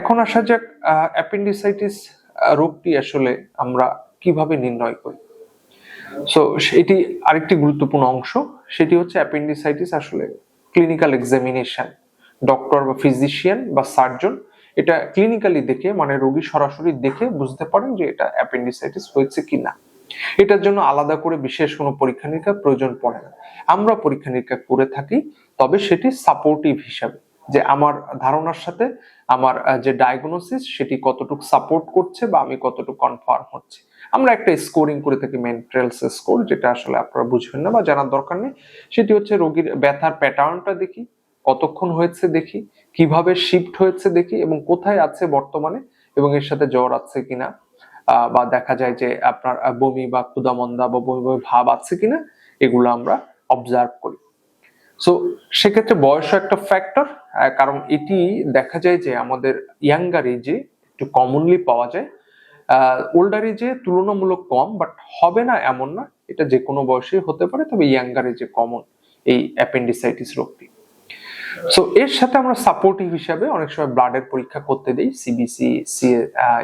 এখন আসা যাক অ্যাপেন্ডিসাইটিস রোগটি আসলে আমরা কীভাবে নির্ণয় করি। সো এটি আরেকটি গুরুত্বপূর্ণ অংশ, সেটি হচ্ছে অ্যাপেন্ডিসাইটিস আসলে ক্লিনিক্যাল এক্সামিনেশন ডক্টর বা ফিজিশিয়ান বা সার্জন এটা ক্লিনিক্যালি দেখে মানে রোগী সরাসরি দেখে বুঝতে পারেন যে এটা অ্যাপেন্ডিসাইটিস হয়েছে কি না এটার জন্য আলাদা করে বিশেষ কোনো পরীক্ষা নিরীক্ষার প্রয়োজন পড়ে না। আমরা পরীক্ষা নিরীক্ষা করে থাকি, তবে সেটি সাপোর্টিভ হিসাবে। যে আমার ধারণার সাথে আমার যে ডায়াগনোসিস সেটি কতটুকু সাপোর্ট করছে বা আমি কতটুকু কনফার্ম হচ্ছে। আমরা একটা স্কোরিং করে থাকি মেন্ট্রেলস স্কোর যেটা আসলে আপনারা বুঝবেন না বা জানার দরকার নেই। সেটি হচ্ছে রোগীর ব্যথার প্যাটার্নটা দেখি, কতক্ষণ হয়েছে দেখি, কীভাবে শিফট হয়েছে দেখি এবং কোথায় আছে বর্তমানে এবং এর সাথে জ্বর আছে কিনা বা দেখা যায় যে আপনার বমি বা ক্ষুদামন্দা বা বমি বমি ভাব আছে কিনা, এগুলো আমরা অবজার্ভ করি। সো সেক্ষেত্রে বয়সও একটা ফ্যাক্টর কারণ এটি দেখা যায় যে আমাদের ইয়াঙ্গার এজে একটু কমনলি পাওয়া যায়। ওল্ডার এজে তুলনামূলক কম বাট হবে না এমন না। এটা যে কোনো বয়সে হতে পারে, তবে ইয়াঙ্গার এজে কমন এই অ্যাপেন্ডিসাইটিস রোগটি। সো এর সাথে আমরা সাপোর্টিভ হিসাবে অনেক সময় ব্লাডের পরীক্ষা করতে দেই সিবিসি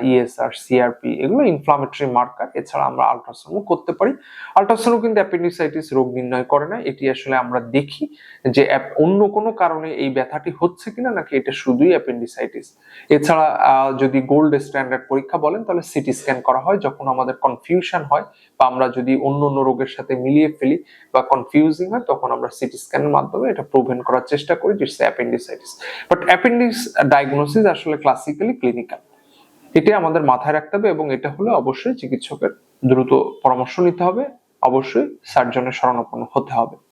ইএসআর সিআরপি এগুলো ইনফ্লামেটরি মার্কার এছাড়া আমরা আলট্রাসাউন্ড করতে পারি। আলট্রাসাউন্ড কিন্তু অ্যাপেন্ডিসাইটিস রোগ নির্ণয় করে না, এটি আসলে আমরা দেখি যে অন্য কোনো কারণে এই ব্যথাটি হচ্ছে কিনা, নাকি এটা শুধুই অ্যাপেন্ডিসাইটিস এছাড়া যদি গোল্ড স্ট্যান্ডার্ড পরীক্ষা বলেন, তাহলে সিটি স্ক্যান করা হয়, যখন আমাদের কনফিউশন হয় বা আমরা যদি অন্য অন্য রোগের সাথে মিলিয়ে ফেলি বা কনফিউজিং হয়, তখন আমরা সিটি স্ক্যানের মাধ্যমে এটা প্রুভেন করার চেষ্টা করি যে অ্যাপেন্ডিসাইটিস বাট অ্যাপেন্ডিক্স ডায়াগনোসিস আসলে ক্লাসিক্যালি ক্লিনিক্যাল এটা আমাদের মাথায় রাখতে হবে এবং এটা হলে অবশ্যই চিকিৎসকের দ্রুত পরামর্শ নিতে হবে। অবশ্যই সার্জনের শরণাপন্ন হতে হবে।